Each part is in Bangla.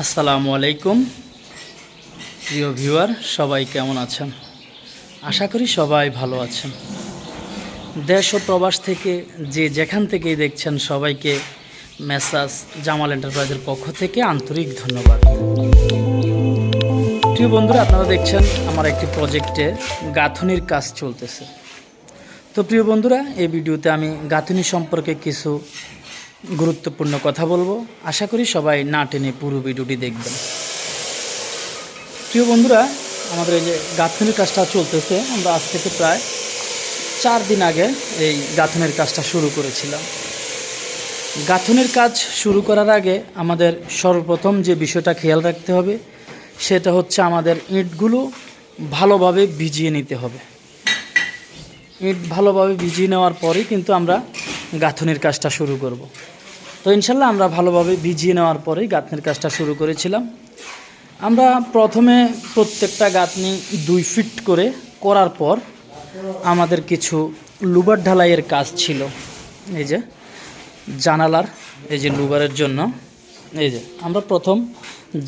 আসসালামু আলাইকুম। প্রিয় ভিউয়ার, সবাই কেমন আছেন? আশা করি সবাই ভালো আছেন। দেশ ও প্রবাস থেকে যে যেখান থেকেই দেখছেন সবাইকে মেসাজ জামাল এন্টারপ্রাইজের পক্ষ থেকে আন্তরিক ধন্যবাদ। প্রিয় বন্ধুরা, আপনারা দেখছেন আমার একটি প্রজেক্টে গাঁথনির কাজ চলতেছে। তো প্রিয় বন্ধুরা, এই ভিডিওতে আমি গাঁথনি সম্পর্কে কিছু গুরুত্বপূর্ণ কথা বলব। আশা করি সবাই না টেনে পুরো ভিডিওটি দেখবেন। প্রিয় বন্ধুরা, আমাদের এই যে গাঁথনির কাজটা চলতেছে, আমরা আজ থেকে প্রায় চার দিন আগে এই গাঁথনির কাজটা শুরু করেছিলাম। গাঁথনির কাজ শুরু করার আগে আমাদের সর্বপ্রথম যে বিষয়টা খেয়াল রাখতে হবে, সেটা হচ্ছে আমাদের ইঁটগুলো ভালোভাবে ভিজিয়ে নিতে হবে। ইট ভালোভাবে ভিজিয়ে নেওয়ার পরেই কিন্তু আমরা গাঁথনির কাজটা শুরু করব। তো ইনশাল্লাহ আমরা ভালোভাবে ভিজিয়ে নেওয়ার পরেই গাঁথনির কাজটা শুরু করেছিলাম। আমরা প্রথমে প্রত্যেকটা গাঁথনি দুই ফিট করে করার পর আমাদের কিছু লুবার ঢালাইয়ের কাজ ছিল। এই যে জানালার, এই যে লুবারের জন্য। এই যে আমরা প্রথম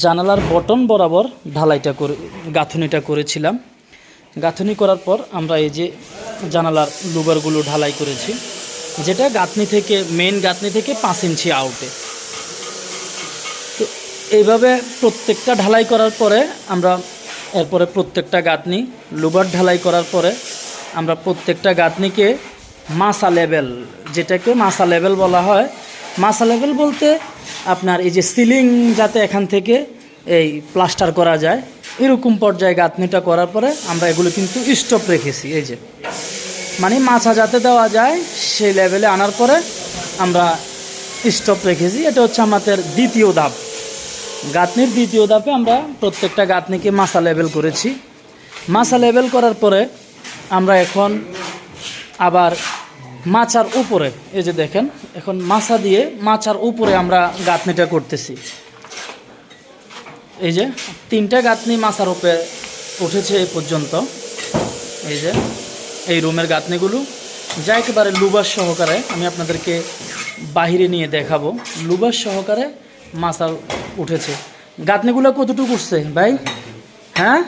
জানালার বটন বরাবর ঢালাইটা করে, গাঁথনিটা করেছিলাম। গাঁথনি করার পর আমরা এই যে জানালার লুবারগুলো ঢালাই করেছি। যেটা গাঁথনি থেকে মেন গাঁথনি থেকে পাঁচ ইঞ্চি আউটে তো এইভাবে প্রত্যেকটা ঢালাই করার পরে আমরা এরপরে প্রত্যেকটা গাঁথনি, লুবার ঢালাই করার পরে আমরা প্রত্যেকটা গাঁথনিকে মাসা লেভেল যেটাকে মাসা লেভেল বলা হয়। মাসা লেভেল বলতে আপনার এই যে সিলিং যাতে এখান থেকে এই প্লাস্টার করা যায়, এরকম পর্যায়ে গাঁথনিটা করার পরে আমরা এগুলো কিন্তু স্টপ রেখেছি, এই যে। মানে মাছা যাতে দেওয়া যায়, সেই লেভেলে আনার পরে আমরা স্টপ রেখেছি। এটা হচ্ছে আমাদের দ্বিতীয় ধাপ। গাঁথনির দ্বিতীয় ধাপে আমরা প্রত্যেকটা গাঁথনিকে মাছা লেভেল করেছি। মাছা লেভেল করার পরে আমরা এখন আবার মাচার উপরে, এই যে দেখেন, এখন মাছা দিয়ে মাচার উপরে আমরা গাঁথনিটা করতেছি। এই যে, তিনটা গাঁথনি মাছার উপরে উঠেছে এই পর্যন্ত। এই যে এই রুমের গাঁথনিগুলো। যা একেবারে লুবাস সহকারে আমি আপনাদেরকে বাহিরে নিয়ে দেখাবো। লুবাস সহকারে মাছার উঠেছে। গাঁথনিগুলো কতটুকু উঠছে ভাই? হ্যাঁ?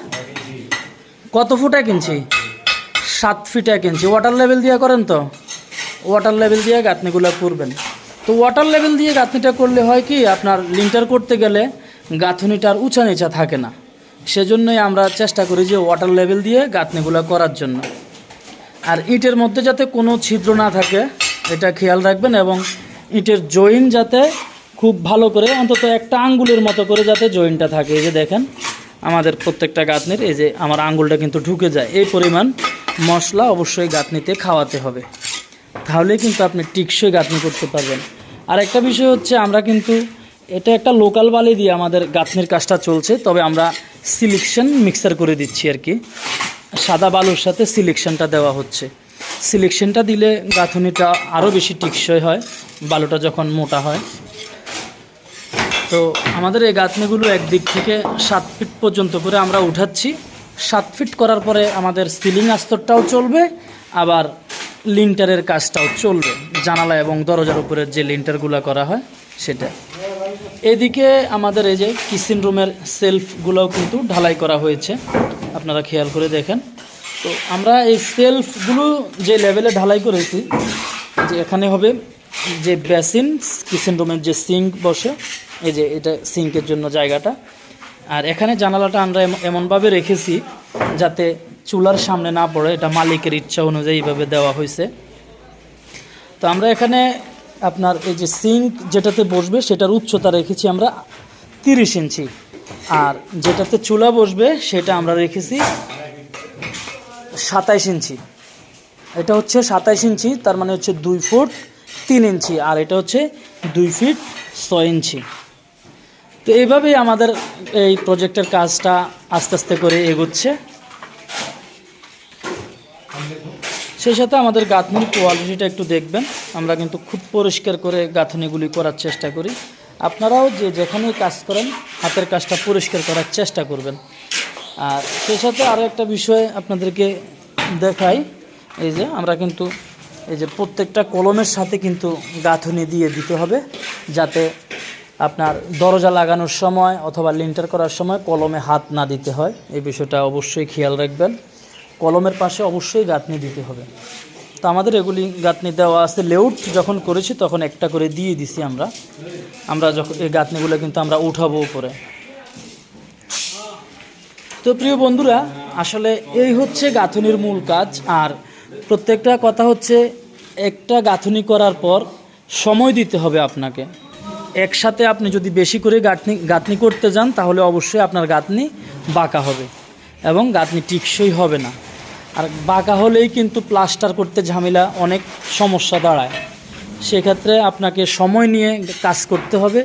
কত ফুট ফুটা কিনছি সাত ফিট এক ইঞ্চি। ওয়াটার লেভেল দিয়ে করেন তো? ওয়াটার লেভেল দিয়ে গাঁথনিগুলো করবেন। তো ওয়াটার লেভেল দিয়ে গাঁথনিটা করলে হয় কি, আপনার লিন্টার করতে গেলে গাঁথনিটার উঁচা নিচা থাকে না। সেজন্যই আমরা চেষ্টা করি যে ওয়াটার লেভেল দিয়ে গাঁথনিগুলো করার জন্য। আর ইটের মধ্যে যাতে কোনো ছিদ্র না থাকে, এটা খেয়াল রাখবেন এবং ইটের জয়েন যাতে খুব ভালো করে, অন্তত একটা আঙ্গুলের মতো করে যাতে জয়েনটা থাকে। এই যে দেখেন, আমাদের প্রত্যেকটা গাঁথনির, এই যে আমার আঙ্গুলটা কিন্তু ঢুকে যায়। এই পরিমাণ মশলা অবশ্যই গাঁথনিতে খাওয়াতে হবে। তাহলে কিন্তু আপনি টিকসই গাঁথনি করতে পারবেন। আর একটা বিষয় হচ্ছে, আমরা কিন্তু এটা একটা লোকাল বালি দিয়ে আমাদের গাঁথনির কাজটা চলছে, তবে আমরা সিলেকশন মিক্সার করে দিচ্ছি আর কি। সাদা বালুর সাথে সিলেকশনটা দেওয়া হচ্ছে। সিলেকশনটা দিলে গাঁথনিটা আরও বেশি টিকসই হয়, বালুটা যখন মোটা হয়। তো আমাদের এই গাঁথনিগুলো একদিক থেকে সাত ফিট পর্যন্ত করে আমরা উঠাচ্ছি। সাত ফিট করার পরে আমাদের সিলিং আস্তরটাও চলবে, আবার লিন্টারের কাজটাও চলবে। জানালা এবং দরজার উপরের যে লিন্টারগুলো করা হয়, সেটা। এদিকে আমাদের এই যে কিচেন রুমের সেলফগুলোও কিন্তু ঢালাই করা হয়েছে। আপনারা খেয়াল করে দেখেন। তো আমরা এই সেলফগুলো যে লেভেলে ঢালাই করেছি, যে এখানে হবে যে বেসিন, কিচেন রুমের যে সিঙ্ক বসে, এই যে এটা সিঙ্কের জন্য জায়গাটা। আর এখানে জানালাটা আমরা এম- এমনভাবে রেখেছি যাতে চুলার সামনে না পড়ে, এটা মালিকের ইচ্ছা অনুযায়ী এইভাবে দেওয়া হয়েছে। তো আমরা এখানে আপনার এই যে সিঙ্ক যেটাতে বসবে, সেটার উচ্চতা রেখেছি আমরা তিরিশ ইঞ্চি। আর যেটাতে চুলা বসবে, সেটা আমরা রেখেছি সাতাইশ ইঞ্চি। এটা হচ্ছে সাতাইশ ইঞ্চি, তার মানে হচ্ছে দুই ফুট তিন ইঞ্চি, আর এটা হচ্ছে দুই ফিট ছয় ইঞ্চি। তো এইভাবেই আমাদের এই প্রজেক্টের কাজটা আস্তে আস্তে করে এগোচ্ছে। সেই সাথে আমাদের গাঁথনির কোয়ালিটিটা একটু দেখবেন। আমরা কিন্তু খুব পরিষ্কার করে গাঁথনিগুলি করার চেষ্টা করি। আপনারাও যে যেখানেই কাজ করেন, হাতের কাজটা পরিষ্কার করার চেষ্টা করবেন। আর সেই সাথে আরও একটা বিষয় আপনাদেরকে দেখাই। এই যে আমরা কিন্তু, এই যে প্রত্যেকটা কলমের সাথে কিন্তু গাঁথনি দিয়ে দিতে হবে। যাতে আপনার দরজা লাগানোর সময় অথবা লিন্টার করার সময় কলমে হাত না দিতে হয়। এই বিষয়টা অবশ্যই খেয়াল রাখবেন। কলমের পাশে অবশ্যই গাঁথনি দিতে হবে। তো আমাদের এগুলি গাঁথনি দেওয়া আছে। লেউট যখন করেছি তখন একটা করে দিয়ে দিছি আমরা। আমরা যখন এই গাঁথনিগুলো কিন্তু আমরা উঠাবো উপরে। তো প্রিয় বন্ধুরা, আসলে এই হচ্ছে গাঁথনির মূল কাজ। আর প্রত্যেকটা কথা হচ্ছে একটা গাঁথনি করার পর সময় দিতে হবে আপনাকে। একসাথে আপনি যদি বেশি করে গাঁথনি গাঁথনি করতে যান তাহলে অবশ্যই আপনার গাঁথনি বাঁকা হবে। এবং গাঁথনি টিকসই হবে না। আর বাঁকা হলেই কিন্তু প্লাস্টার করতে ঝামেলা অনেক সমস্যা দাঁড়ায়। সেক্ষেত্রে আপনাকে সময় নিয়ে কাজ করতে হবে।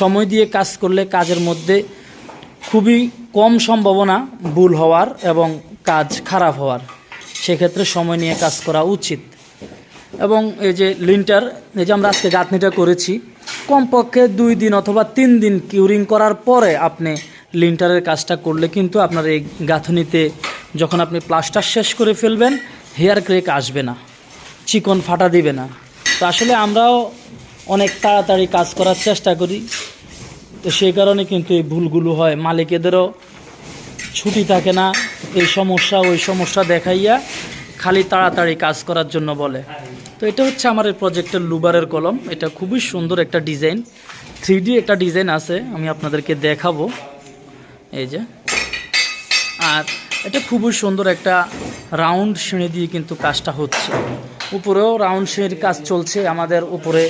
সময় দিয়ে কাজ করলে কাজের মধ্যে খুবই কম সম্ভাবনা ভুল হওয়ার এবং কাজ খারাপ হওয়ার। সেক্ষেত্রে সময় নিয়ে কাজ করা উচিত। এবং এই যে লিন্টার, এই যে আমরা আজকে গাঁথনিটা করেছি, কমপক্ষে দুই দিন অথবা তিন দিন কিউরিং করার পরে আপনি লিন্টারের কাজটা করলে কিন্তু আপনার এই গাঁথনিতে যখন আপনি প্লাস্টার শেষ করে ফেলবেন হেয়ার ক্রেক আসবে না, চিকন ফাটা দিবে না। তো আসলে আমরাও অনেক তাড়াতাড়ি কাজ করার চেষ্টা করি। তো সেই কারণে কিন্তু এই ভুলগুলো হয়। মালিকেদেরও ছুটি থাকে না, এই সমস্যা, ওই সমস্যা দেখাইয়া খালি তাড়াতাড়ি কাজ করার জন্য বলে। তো এটা হচ্ছে আমার এই প্রজেক্টের লুবারের কলম। এটা খুবই সুন্দর একটা ডিজাইন। থ্রি একটা ডিজাইন আছে, আমি আপনাদেরকে দেখাবো। এই যে। আর এটা খুবই সুন্দর একটা রাউন্ড সিঁড়ি দিয়ে কিন্তু কাজটা হচ্ছে। উপরেও রাউন্ড সিঁড়ির কাজ চলছে, আমাদের উপরে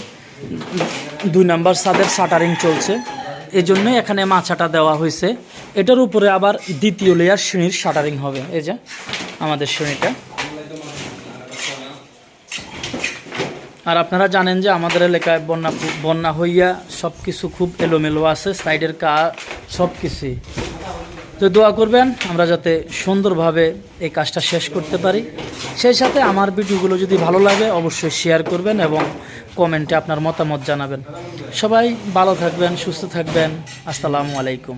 দুই নাম্বার সাদের শাটারিং চলছে। এই জন্যই এখানে মাছাটা দেওয়া হয়েছে। এটার উপরে আবার দ্বিতীয় লেয়ার শ্রেণির শাটারিং হবে। এই যে, আমাদের শ্রেণীটা আর আপনারা জানেন যে আমাদের এলাকায় বন্যা বন্যা হইয়া সব কিছু খুব এলোমেলো আছে, সাইডের কা সব কিছুই তো দোয়া করবেন, আমরা যাতে সুন্দরভাবে এই কাজটা শেষ করতে পারি। সেই সাথে আমার ভিডিওগুলো যদি ভালো লাগে, অবশ্যই শেয়ার করবেন এবং কমেন্টে আপনার মতামত জানাবেন। সবাই ভালো থাকবেন, সুস্থ থাকবেন। আসসালামু আলাইকুম।